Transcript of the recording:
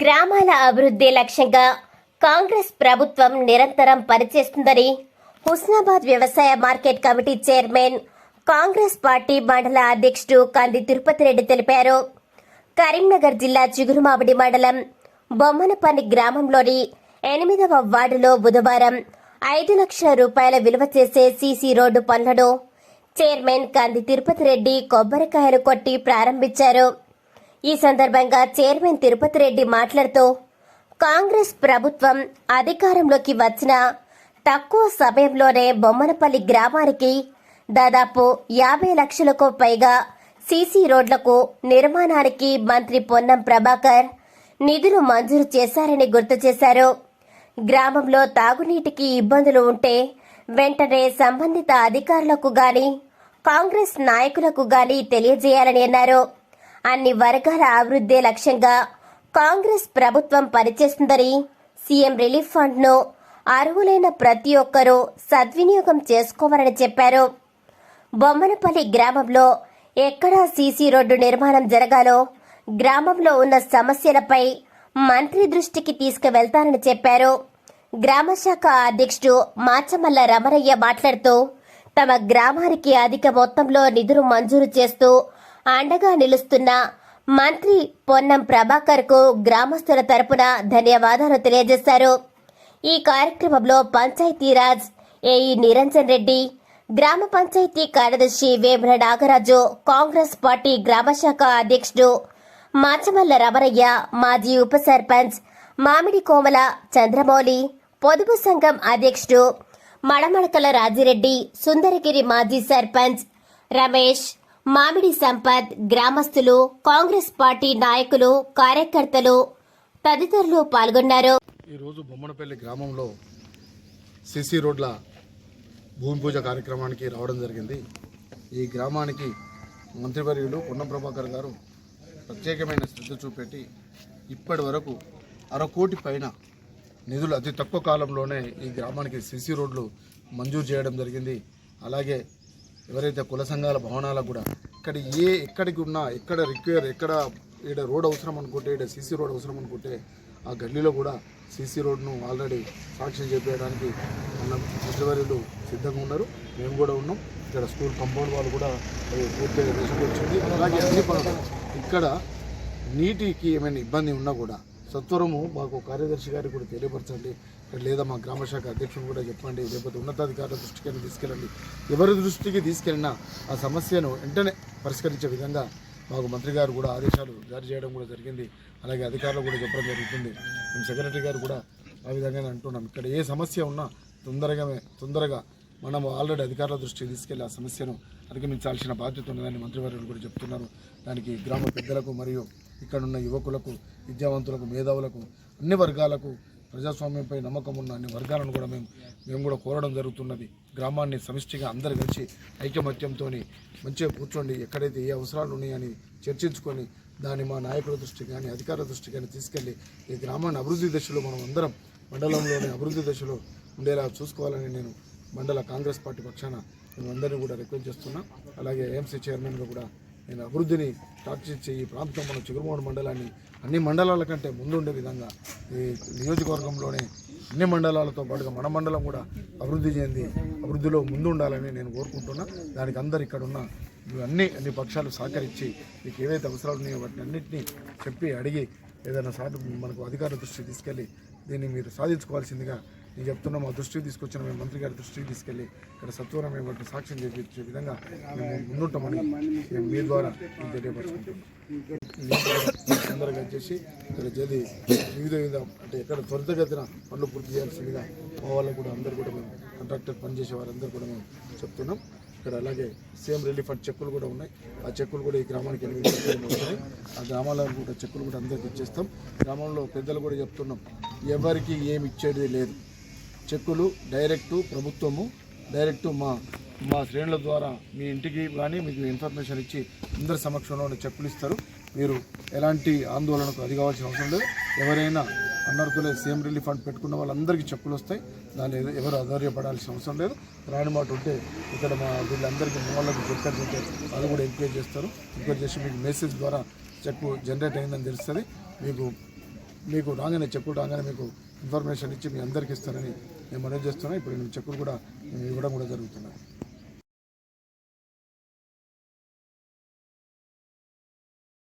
గ్రామాల అభివృద్ధి లక్ష్యంగా కాంగ్రెస్ ప్రభుత్వం నిరంతరం పనిచేస్తుందని హుస్నాబాద్ వ్యవసాయ market committee chairman Congress party మండల అధ్యక్షుడు కంది తిరుపతి రెడ్డి తెలిపారు. కరీంనగర్ జిల్లా చిగురుమామిడి మండలం బొమ్మనపల్లి గ్రామంలోని ఎనిమిదవ వార్డులో బుధవారం ఐదు లక్షల రూపాయల విలువ చేసే సీసీ రోడ్డు పనులను చైర్మన్ కంది తిరుపతి రెడ్డి కొబ్బరికాయలు కొట్టి ప్రారంభించారు. ఈ సందర్భంగా చైర్మన్ తిరుపతి రెడ్డి మాట్లాడుతూ కాంగ్రెస్ ప్రభుత్వం అధికారంలోకి వచ్చిన తక్కువ సమయంలోనే బొమ్మనపల్లి గ్రామానికి దాదాపు యాభై లక్షలకు పైగా సీసీ రోడ్లకు నిర్మాణానికి మంత్రి పొన్నం ప్రభాకర్ నిధులు మంజూరు చేశారని గుర్తు చేశారు. గ్రామంలో తాగునీటికి ఇబ్బందులు ఉంటే వెంటనే సంబంధిత అధికారులకు గాని కాంగ్రెస్ నాయకులకు గాని తెలియజేయాలని అన్నారు. అన్ని వర్గాల అభివృద్ధే లక్ష్యంగా కాంగ్రెస్ ప్రభుత్వం పనిచేస్తుందని సీఎం రిలీఫ్ ఫండ్ను అర్హులైన ప్రతి ఒక్కరూ సద్వినియోగం చేసుకోవాలని చెప్పారు. బొమ్మనపల్లి గ్రామంలో ఎక్కడా సీసీ రోడ్డు నిర్మాణం జరగాలో గ్రామంలో ఉన్న సమస్యలపై మంత్రి దృష్టికి తీసుకువెళ్తానని చెప్పారు. గ్రామ శాఖ అధ్యక్షుడు మాచమల్ల రమణయ్య మాట్లాడుతూ తమ గ్రామానికి అధిక మొత్తంలో నిధులు మంజూరు చేస్తూ అండగా నిలుస్తున్న మంత్రి పొన్నం ప్రభాకర్కు గ్రామస్తుల తరపున ధన్యవాదాలు తెలియజేశారు. ఈ కార్యక్రమంలో పంచాయతీరాజ్ ఏఈ నిరంజన్ రెడ్డి గ్రామ పంచాయతీ కార్యదర్శి వేముల నాగరాజు కాంగ్రెస్ పార్టీ గ్రామశాఖ అధ్యక్షుడు మాచమల్ల రమరయ్య మాజీ ఉప సర్పంచ్ మామిడి కోమల చంద్రమౌళి పొదుపు సంఘం అధ్యక్షుడు మడమడకల రాజిరెడ్డి సుందరగిరి మాజీ సర్పంచ్ రమేష్ మామిడి సంపత్ గ్రామస్తులు కాంగ్రెస్ పార్టీ నాయకులు కార్యకర్తలు తదితరులు పాల్గొన్నారు. ఈరోజు బొమ్మనపల్లి గ్రామంలో సిసి రోడ్ల భూమి పూజ కార్యక్రమానికి రావడం జరిగింది. ఈ గ్రామానికి మంత్రివర్యులు పొన్నం ప్రభాకర్ గారు ప్రత్యేకమైన శ్రద్ధ చూపెట్టి ఇప్పటి వరకు అరకోటి పైన నిధులు అతి తక్కువ కాలంలోనే ఈ గ్రామానికి సిసి రోడ్లు మంజూరు చేయడం జరిగింది. అలాగే ఎవరైతే కుల సంఘాల భవనాలకు కూడా ఇక్కడ ఏ ఎక్కడికి ఉన్నా ఎక్కడ రిక్వైర్ ఎక్కడ ఈడ రోడ్ అవసరం అనుకుంటే ఈడ సీసీ రోడ్ అవసరం అనుకుంటే ఆ గల్లీలో కూడా సీసీ రోడ్ను ఆల్రెడీ సాక్ష్యం చెప్పేయడానికి మన మంత్రివర్యులు సిద్ధంగా ఉన్నారు. మేము కూడా ఉన్నాం. ఇక్కడ స్కూల్ కంపౌండ్ వాళ్ళు కూడా పూర్తిగా తీసుకొచ్చింది అలాగే అన్ని పనులు ఇక్కడ నీటికి ఏమైనా ఇబ్బంది ఉన్నా కూడా సత్వరము మాకు కార్యదర్శి గారికి కూడా తెలియపరచండి. లేదా మా గ్రామ శాఖ అధ్యక్షుడు కూడా చెప్పండి లేకపోతే ఉన్నతాధికారుల దృష్టికి తీసుకెళ్ళండి. ఎవరి దృష్టికి తీసుకెళ్ళినా ఆ సమస్యను వెంటనే పరిష్కరించే విధంగా మాకు మంత్రి గారు కూడా ఆదేశాలు జారీ చేయడం కూడా జరిగింది. అలాగే అధికారులు కూడా చెప్పడం జరుగుతుంది. మేము సెక్రటరీ గారు కూడా ఆ విధంగానే అంటున్నాం. ఇక్కడ ఏ సమస్య ఉన్నా తొందరగా తొందరగా మనం ఆల్రెడీ అధికారుల దృష్టికి తీసుకెళ్ళి ఆ సమస్యను అధిగమించాల్సిన బాధ్యత ఉన్నదని మంత్రివర్యులు కూడా చెప్తున్నారు. దానికి గ్రామ పెద్దలకు మరియు ఇక్కడ ఉన్న యువకులకు విద్యావంతులకు మేధావులకు అన్ని వర్గాలకు ప్రజాస్వామ్యంపై నమ్మకం ఉన్న అన్ని వర్గాలను కూడా మేము మేము కూడా కోరడం జరుగుతున్నది. గ్రామాన్ని సమిష్టిగా అందరు కలిసి ఐకమత్యంతో మంచిగా కూర్చోండి. ఎక్కడైతే ఏ అవసరాలు ఉన్నాయని చర్చించుకొని దాన్ని మా నాయకుల దృష్టి కానీ అధికారుల దృష్టి కానీ తీసుకెళ్ళి ఈ గ్రామాన్ని అభివృద్ధి దశలో మనం అందరం మండలంలోని అభివృద్ధి దశలో ఉండేలా చూసుకోవాలని నేను మండల కాంగ్రెస్ పార్టీ పక్షాన నేను అందరినీ కూడా రిక్వెస్ట్ చేస్తున్నా. అలాగే ఏఎంసీ చైర్మన్గా కూడా నేను అభివృద్ధిని టార్చర్ ఈ ప్రాంతం మన చిగురుమూడు మండలాన్ని అన్ని మండలాల కంటే ముందుండే విధంగా ఈ నియోజకవర్గంలోనే అన్ని మండలాలతో పాటుగా మన మండలం కూడా అభివృద్ధి చెంది అభివృద్ధిలో ముందు ఉండాలని నేను కోరుకుంటున్నా. దానికి అందరు ఇక్కడ ఉన్న అన్ని అన్ని పక్షాలు సహకరించి మీకు ఏవైతే అవసరాలు ఉన్నాయో వాటిని అన్నింటినీ చెప్పి అడిగి ఏదైనా సాటి మనకు అధికార దృష్టికి తీసుకెళ్ళి దీన్ని మీరు సాధించుకోవాల్సిందిగా నేను చెప్తున్నా మా దృష్టికి తీసుకొచ్చిన మేము మంత్రి గారి దృష్టికి తీసుకెళ్ళి ఇక్కడ సత్వరం మేము సాక్ష్యం చేపించే విధంగా మేము ముందుంటామని మేము మీ ద్వారా తెలియపరుచుకుంటున్నాం. తొందరగా చేసి ఇక్కడ చేది వివిధ వివిధ అంటే ఎక్కడ త్వరితగతిన పనులు పూర్తి చేయాల్సిందిగా మా వాళ్ళకు కూడా అందరు కూడా మేము కాంట్రాక్టర్ పనిచేసే వారందరూ కూడా మేము చెప్తున్నాం. ఇక్కడ అలాగే సేమ్ రిలీఫ్ అండ్ చెక్కులు కూడా ఉన్నాయి. ఆ చెక్కులు కూడా ఈ గ్రామానికి ఎనిమిది చెక్కులు ఆ గ్రామాలకు కూడా చెక్కులు కూడా అందరికి ఇచ్చేస్తాం. గ్రామంలో పెద్దలు కూడా చెప్తున్నాం ఎవరికి ఏమి ఇచ్చేది లేదు. చెక్కులు డైరెక్టు ప్రభుత్వము డైరెక్ట్ మా మా శ్రేణుల ద్వారా మీ ఇంటికి కానీ మీకు ఇన్ఫర్మేషన్ ఇచ్చి అందరి సమక్షంలో చెక్కులు ఇస్తారు. మీరు ఎలాంటి ఆందోళనకు అది కావాల్సిన అవసరం లేదు. ఎవరైనా అన్నర్తులే సేమ్ రిలీఫ్ ఫండ్ పెట్టుకున్న వాళ్ళందరికీ చెప్పులు వస్తాయి. దాని ఎవరు ఆధార్యపడాల్సిన అవసరం లేదు. రాని మాట ఉంటే ఇక్కడ మా వీళ్ళందరికీ మూలకి వాళ్ళకి చెప్పారు వాళ్ళు కూడా ఎంక్వైరీ చేస్తారు. ఎంక్వైరీ చేసి మీకు మెసేజ్ ద్వారా చెక్ జనరేట్ అయిందని తెలుస్తుంది. మీకు మీకు రాగానే చెప్పులు రాగానే మీకు ఇన్ఫర్మేషన్ ఇచ్చి మీ అందరికీ ఇస్తానని నేను మనవి చేస్తున్నాం. ఇప్పుడు నేను చెక్కులు కూడా ఇవ్వడం కూడా జరుగుతున్నాను